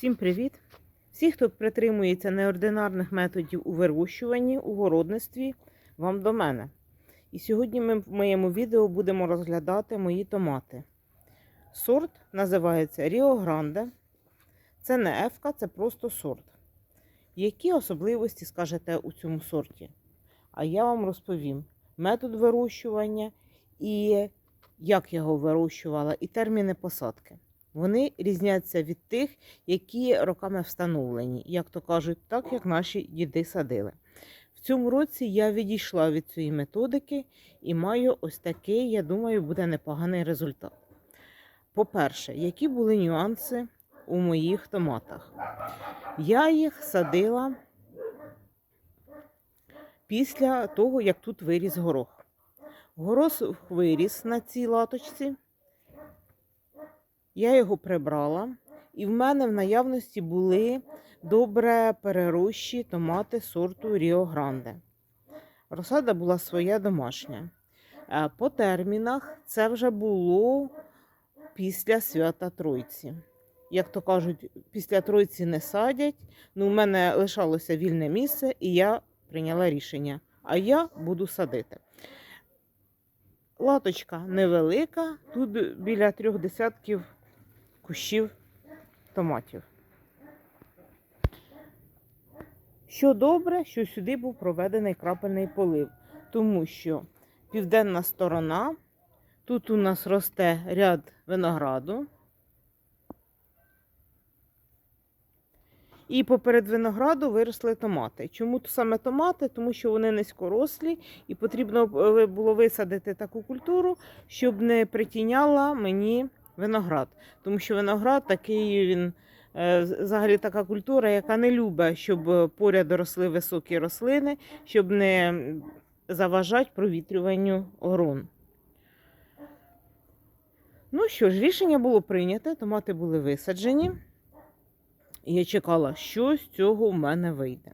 Всім привіт! Всі, хто притримується неординарних методів у вирощуванні, у городництві, вам до мене. І сьогодні ми в моєму відео будемо розглядати мої томати. Сорт називається Ріо Гранде. Це не ефка, це просто сорт. Які особливості скажете у цьому сорті? А я вам розповім метод вирощування і як я його вирощувала, і терміни посадки. Вони різняться від тих, які роками встановлені, як то кажуть, так як наші діди садили. В цьому році я відійшла від цієї методики і маю ось такий, я думаю, буде непоганий результат. По-перше, які були нюанси у моїх томатах? Я їх садила після того, як тут виріс горох. Горох виріс на цій латочці. Я його прибрала, і в мене в наявності були добре перерощі томати сорту Ріо Гранде. Розсада була своя домашня. Е, По термінах це вже було після свята Тройці. Як то кажуть, після Тройці не садять. Ну, у мене лишалося вільне місце, і я прийняла рішення. А я буду садити. Латочка невелика, тут біля трьох десятків кущів томатів. Що добре, що сюди був проведений крапельний полив, тому що південна сторона, тут у нас росте ряд винограду. І поперед винограду виросли томати. Чому саме томати? Тому що вони низькорослі і потрібно е, було висадити таку культуру, щоб не притіняла мені виноград. Тому що виноград такий він е, взагалі така культура, яка не любить, щоб поряд росли високі рослини, щоб не заважати провітрюванню грон. Ну що ж, рішення було прийнято, томати були висаджені. Я чекала, що з цього в мене вийде.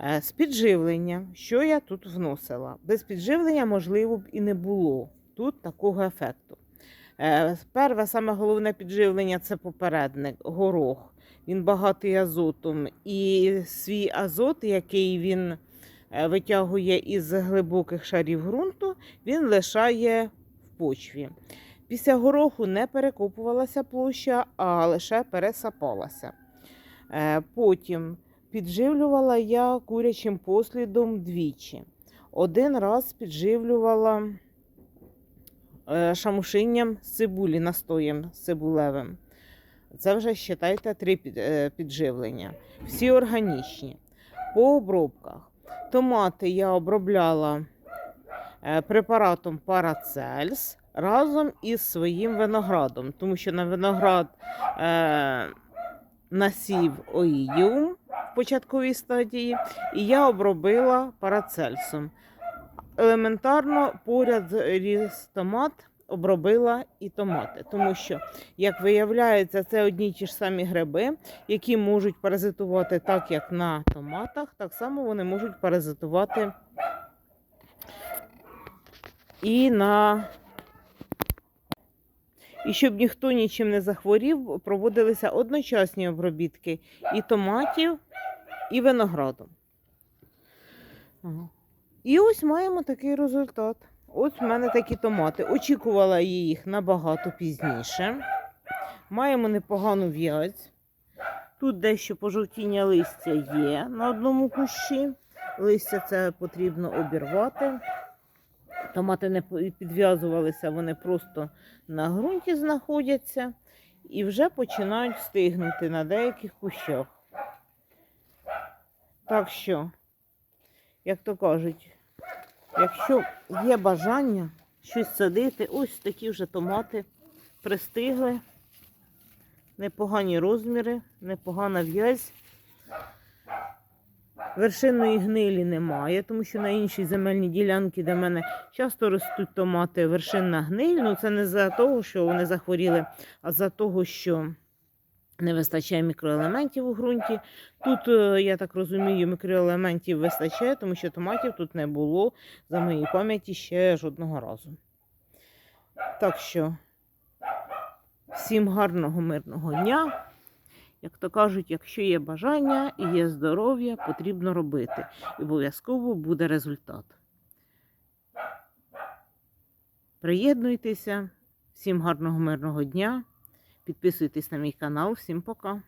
Е, З підживлення, що я тут вносила? Без підживлення, можливо, б і не було тут такого ефекту. Е, Перше, саме головне підживлення це попередник, горох. Він багатий азотом. І свій азот, який він е, витягує із глибоких шарів ґрунту, він лишає в почві. Після гороху не перекопувалася площа, а лише пересапалася. Е, Потім підживлювала я курячим послідом двічі. Один раз підживлювала шамушинням з цибулі, настоєм цибулевим. Це вже, вважайте, три е, підживлення. Всі органічні. По обробках. Томати я обробляла е, препаратом Парацельс разом із своїм виноградом, тому що на виноград е, насів оїдіум в початковій стадії, і я обробила парацельсом. Елементарно поряд ріс томат обробила і томати, тому що, як виявляється, це одні ті ж самі гриби, які можуть паразитувати так, як на томатах, так само вони можуть паразитувати і на і щоб ніхто нічим не захворів, проводилися одночасні обробітки і томатів, і винограду. Ага. І ось маємо такий результат. Ось в мене такі томати. Очікувала я їх набагато пізніше. Маємо непогану в'язь. Тут дещо пожовтіння листя є на одному кущі. Листя це потрібно обірвати. Томати не підв'язувалися, вони просто на ґрунті знаходяться і вже починають стигнути на деяких кущах. Так що, як то кажуть, якщо є бажання щось садити, ось такі вже томати пристигли, непогані розміри, непогана в'язь. Вершинної гнилі немає, тому що на іншій земельній ділянці, де в мене часто ростуть томати, вершинна гниль. Ну це не за того, що вони захворіли, а за того, що не вистачає мікроелементів у ґрунті. Тут, е, я так розумію, мікроелементів вистачає, тому що томатів тут не було за моєї пам'яті ще жодного разу. Так що, всім гарного мирного дня. Як то кажуть, якщо є бажання і є здоров'я, потрібно робити. І обов'язково буде результат. Приєднуйтеся. Всім гарного мирного дня. Підписуйтесь на мій канал. Всім пока.